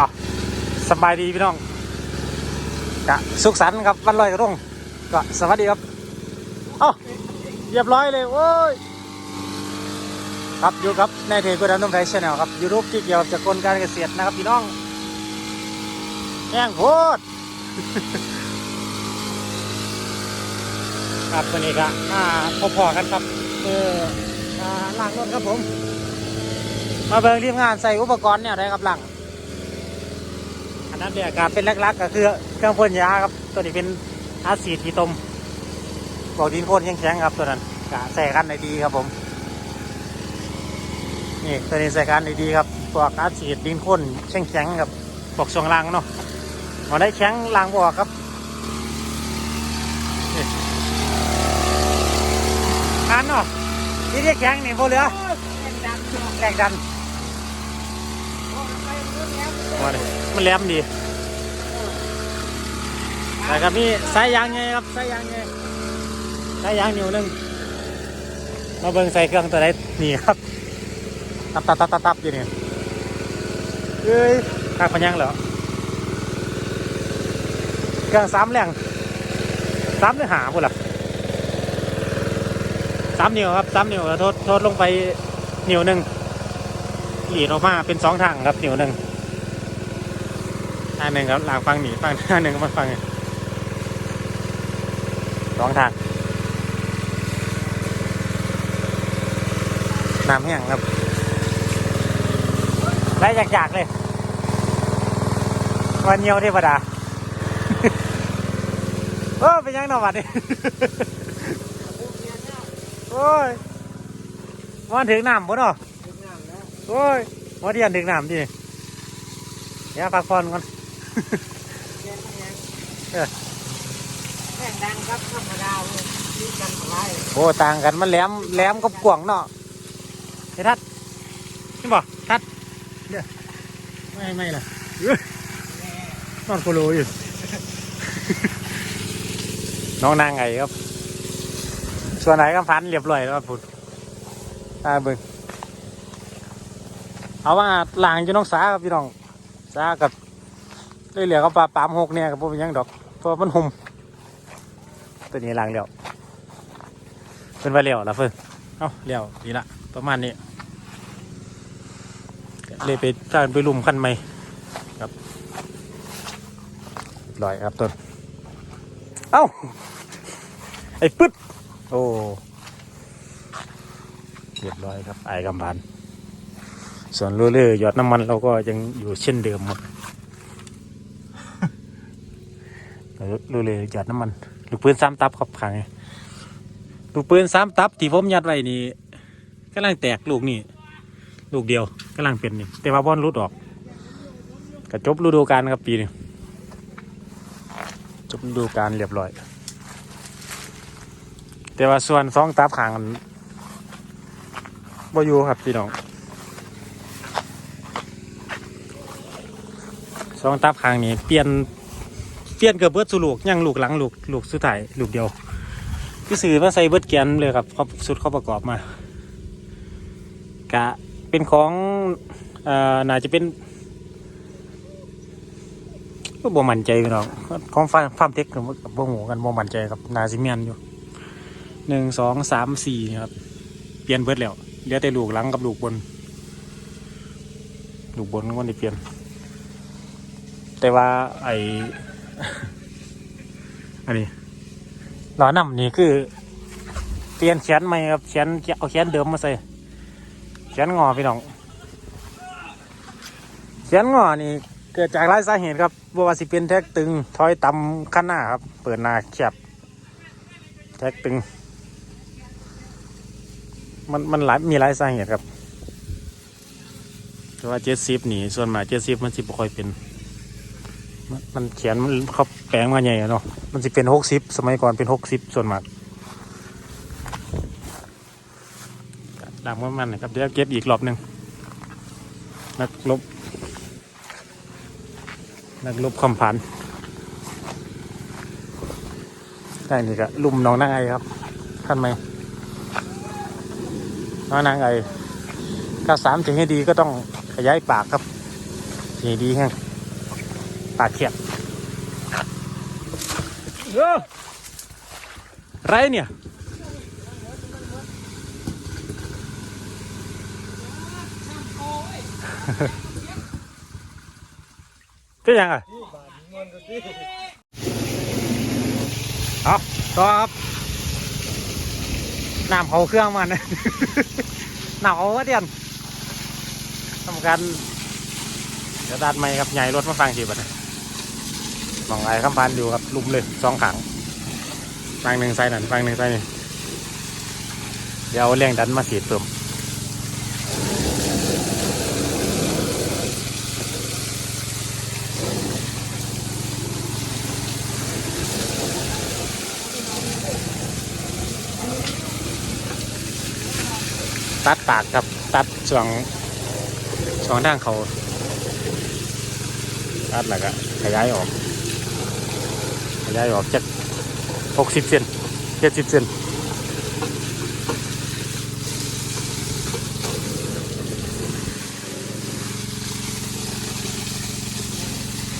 อะสบายดีพี่น้องกะสุขสันต์ครับวันลอยกระทงก็สวัสดีครับเอ้าเรียบร้อยเลยโว้ยครับอยู่กับนายเทกุดันนุ่มไทยชาแนลครับยูทูบที่เกี่ยวกับจากกลการเกษตรนะครับพี่น้องแห้งโพดครับวันนี้ก็มาพบพอกันครับเออล่างรถครับผม มาเบิ่งทีมงานใส่อุปกรณ์เนี่ยได้ครับหลัง นั้นเนี่ยการเป็นลักๆก็คือเครื่องพ่นยาครับ ตัวนี้เป็นอาซีทีตมบอกดินโคนแข็งๆครับตัวนั้นกะใส่กันได้ดีครับผมนี่ตัวนี้ใส่กันได้ดีครับพวกอาซีดินโคนแข็งๆครับบอกช่วงล่างเนาะมาได้แข็งล่างบออกครับนี่อันเนาะที่เรียกแข็งนี่โบเหลือแรงดันมาดิ มันแหลมดีแล้วก็มีสายยางไงครับสายยางไงสายยางนิ้วหนึงมาเบิ่งใส่เครื่องตัวไหนนี่ครับ ตับตับตับตับตับอยู่นี่เอ้ยข้าพยังเหรอเครื่องสามแรงสามเนื้อหาพุ่นล่ะสามนิ้วครับสามนิ้วแล้วโทษโทษลงไปนิ้วหนึ่งหลีดออกมาเป็นสองทางครับนิ้วหนึ่ง อันหนึ่งครับหลังฟังหนีฟังอันหนึ่งก็มาฟังนี่สองทางน้ำแห้งครับได้อยาก ๆ เลยวันเยียวเทวดาโอ้เป็นยังหนอวัดนี่โอ้ยมันถึงน้ำบ่เนาะโอ้ยมาเดียนถึงน้ำดิเดี๋ยวพักผ่อนก่อน แข่งดังครับธรรมดาเลยยืดกันอะไรโอ้ต่างกันมันแหลมแหลมกับกวางเนาะไอ้ทัดนี่บ่ทัดเดี๋ยวไม่ไม่ล่ะนอนโคโลอยู่ น้องนางไงครับ ส่วนไหนก็พันเรียบร้อยแล้วครับพุ่นตาเบิ่งเอาว่าหลางจะน้องสาครับพี่น้องสากับ เลยเหลือกับปลาปามหกเนี่ยกับพวกเป็นหยังดอกเพราะว่ามันหุ่มตัวนี้ล้างแล้วเป็นว่าเลี้ยวละเพิ่นเอ้าเลี้ยวดีละประมาณนี้ก็เลยไปตามไปลุมคันใหม่ครับเรียบร้อยครับต้นเอ้าไอ้ปึ๊ดโอ้เรียบร้อยครับไอ้กำบานส่วนเรื่อยๆหยอดน้ำมันเราก็ยังอยู่เช่นเดิมหมด รื่อยหยอดน้ำมันลูกปืนซ้ำตับครับขังลูกปืนสามตับที่ผมยัดไว้นี่กำลังแตกลูกนี่ลูกเดียวกำลังเป็นนี่แต่ว่าบอลรุดออกกระจบฤดูกาลครับปีนี้จบฤดูกาลเรียบร้อย แต่ว่าส่วนสองตับขางบ่อยู่ครับพี่น้องสองตับขางนี่เปลี่ยน เปลี่ยนเกือบเบิดสู่ลูกยังลูกหลังลูกลูกสุดท้ายลูกเดียวพี่สื่อมาใส่เบิร์ดแกนเลยครับเขาสุดเขาประกอบมา กะเป็นของเอ่อน่าจะเป็นก็บ่มั่นใจพี่น้องของฟาร์ฟาร์มเทคกับบ่หูกันบ่มั่นใจครับนาซิเมียนอยู่หนึ่งสองสามสี่ครับ เปลี่ยนเบิร์ดแล้วเหลือแต่ลูกหลังกับลูกบน ลูกบนก็ได้เปลี่ยน แต่ว่าไอ อันนี้ล้อนำนี่คือเปลี่ยนเขียนใหม่ครับเขียนเอาเขียนเดิมมาใส่เขียนงอพี่น้องเขียนงอนี่เกิดจากหลายสาเหตุครับบ่ว่าสิเป็นแท็กตึงถอยต่ำขั้นหน้าครับ เปิดหน้าแคบแท็กตึง มันมันหลายมีหลายสาเหตุครับแต่ว่าเจ็ดสิบนี่ส่วนมากเจ็ดสิบมันสิบค่อยเป็น มันเขียนมันเขาแปลงมาใหญ่เนาะมันจะเป็นหกสิบสมัยก่อนเป็นหกสิบส่วนมากดังว่ามันนะครับเดี๋ยวเก็บอีกรอบหนึ่งนักลบ นักลบคำพันได้นี่ก็ลุ่มน้องนางไอครับท่านไหมน้องนางไอถ้าสามจะให้ดีก็ต้องขยายปากครับให้ดีแห้ง ปาเขียบเออไรเนี่ยเป็ยังไงเอาต่อครับน้ำเขาเครื่องมันน้ำเขาก็เดียนทำการเดี๋ยวดัดไม่ครับใหญ่รถมาฟังทีบัดนี้ มองไอ้คำพันอยู่ครับลุมเลยสองขังฟังหนึ่งใส่นั่นฟังหนึ่งใส่นี่เดี๋ยวเอาแรงดันมาสีเติมตัดปากครับตัดช่วงช่วงทางเขาตัดแล้วก็ขยายออก ขยายออกจากหกสิบเซนเจ็ดสิบเซน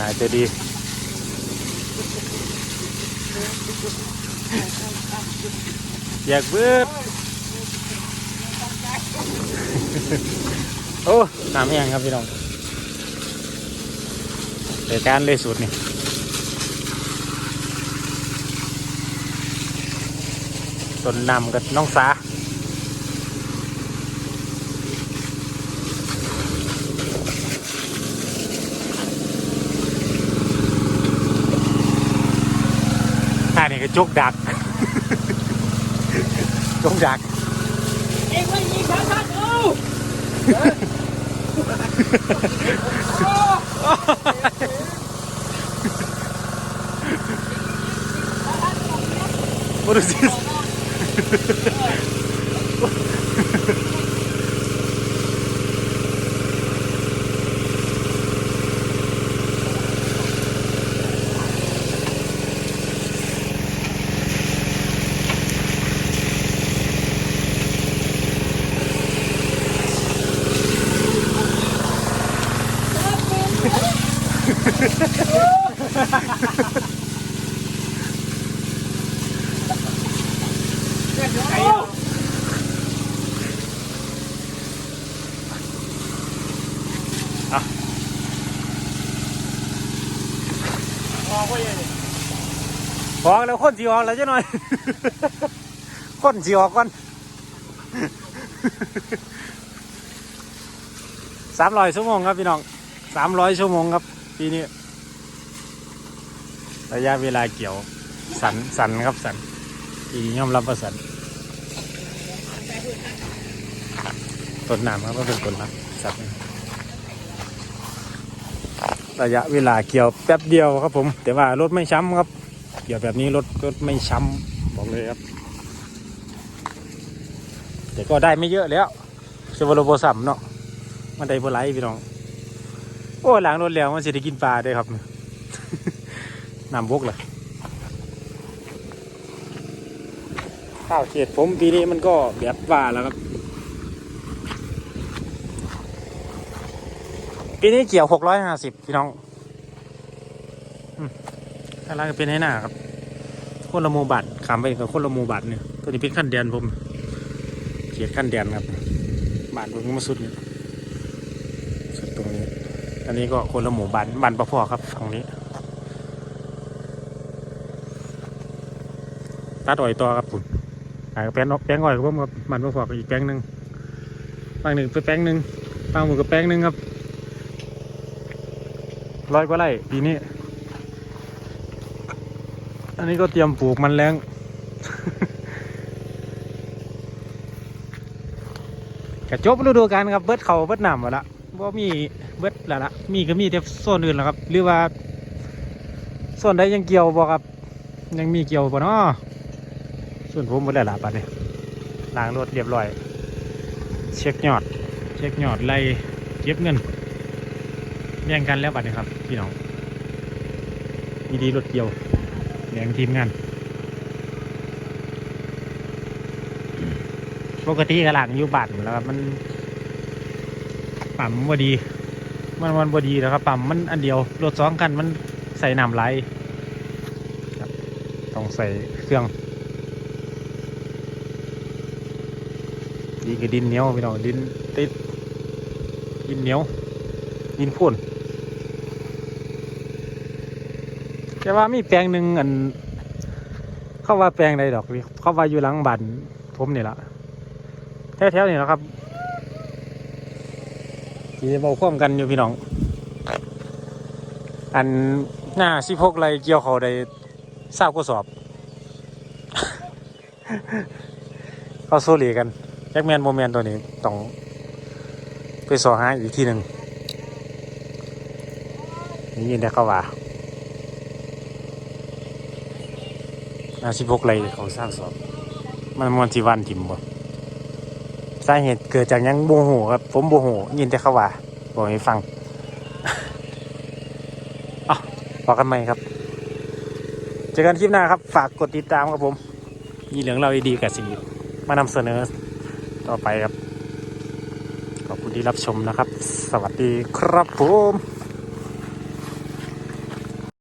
นายจะดีอยากเบิดโอ้น้ำแห้งครับพี่น้องเดี๋ยวการเลยสูตรนี่ ต้นนำกับน้องสาท่านี่ก็จกดักจกดัก เองไม่ยิงฉันฉันเอา บริสิ ออกแล้วคนสีออกแล้วจะหน่อย คนสีออกก่อนสามร้อยชั่วโมงครับพี่น้องสามร้อยชั่วโมงครับปีนี้ระยะเวลาเกี่ยว สันสันครับสันปีนี้ยอมรับว่าสันต้นน้ำครับก็เป็นต้นน้ำสัตว์ ระยะเวลาเกี่ยวแป๊บเดียวครับผม แต่ว่ารถไม่ช้ำครับ เกี่ยวแบบนี้รถรถไม่ช้ำบอกเลยครับ แต่ก็ได้ไม่เยอะแล้วเซวโลโบสัมเนาะมันได้พลายพี่น้อง โอ้หลังรถแล้วมันจะได้กินปลาด้วยครับน้ำบกเลยข้าวเขตผมปีนี้มันก็แบบว่าแล้วครับ ปีนี้เกี่ยวหกร้อยห้าสิบพี่น้องอืมอะไรก็เป็นให้หน้าครับคนละหมูบัตรขามไปกับคนละหมูบัตรเนี่ยตัวนี้เป็นขั้นแดนผมเขียดขั้นแดนครับบานผมก็มาสุดเนี่ยสุดตรงนี้ อันนี้ก็คนละหมู่บ้านบ้านประพอครับฝั่งนี้ตัดอ้อยต่อครับผมอ่าแปลงแปลงอ้อยก็ผมครับบ้านประพอกับอีกแปลงหนึ่งบางหนึ่งไปแปลงหนึ่งบางหมู่กับแปลงหนึ่งครับ ร้อยกว่าไร่ปีนี้ อันนี้ก็เตรียมปลูกมันแรงกระจบฤดูกาลครับเบิดเขาเบิดน้ำหมดละว่ามีเบิดแล้วละมีก็มีแต่โซนอื่นแล้วครับ หรือว่าโซนใดยังเกี่ยวบ่ครับ ยังมีเกี่ยวบ่เนาะส่วนผมหมดแล้วละปัดนี้ล้างรถเรียบร้อย เช็คยอด เช็คยอดไล่เก็บเงิน แบ่งกันแล้วบัดนี้ครับพี่น้องดีๆรถเกี่ยวแบ่งทีมงาน ปกติกระหลังอยู่บ้านแล้วครับมันปั๊มบ่ดี มันมันบ่ดีแล้วครับปั๊มมันอันเดียวรถสองคันมันใส่น้ำไหลครับต้องใส่เครื่อง ดีกับดินเหนียวพี่น้องดินติดดินเหนียว ดินพ่นแต่ว่ามีแปลงหนึ่งอัน เข้าว่าแปลงใดดอกพี่เข้าว่าอยู่หลังบ้านผมนี่ละแถวๆนี่แหละครับที่เบาคว่ำกันอยู่พี่น้อง อันหน้าสิพกไรเกี่ยวเขาได้ทราบก็สอบ เขาโซลีกันแจ็คแมนโมแมนตัวนี้ต้องไปสอหาอีกทีหนึ่ง นี่ยินได้เขาว่าน้าสิพกไรเขาสร้างสอบมันมันจีวันทิมบ่สาเหตุเกิดจากยังโมโหครับ ผมโมโหยินแต่เขาว่าบอกให้ฟังบอกกันใหมครับ เจอกันคลิปหน้าครับ ฝากกดติดตามครับผม มีเหลืองเราดีกับสีมานำเสนอต่อไปครับ ขอบคุณที่รับชมนะครับ สวัสดีครับผม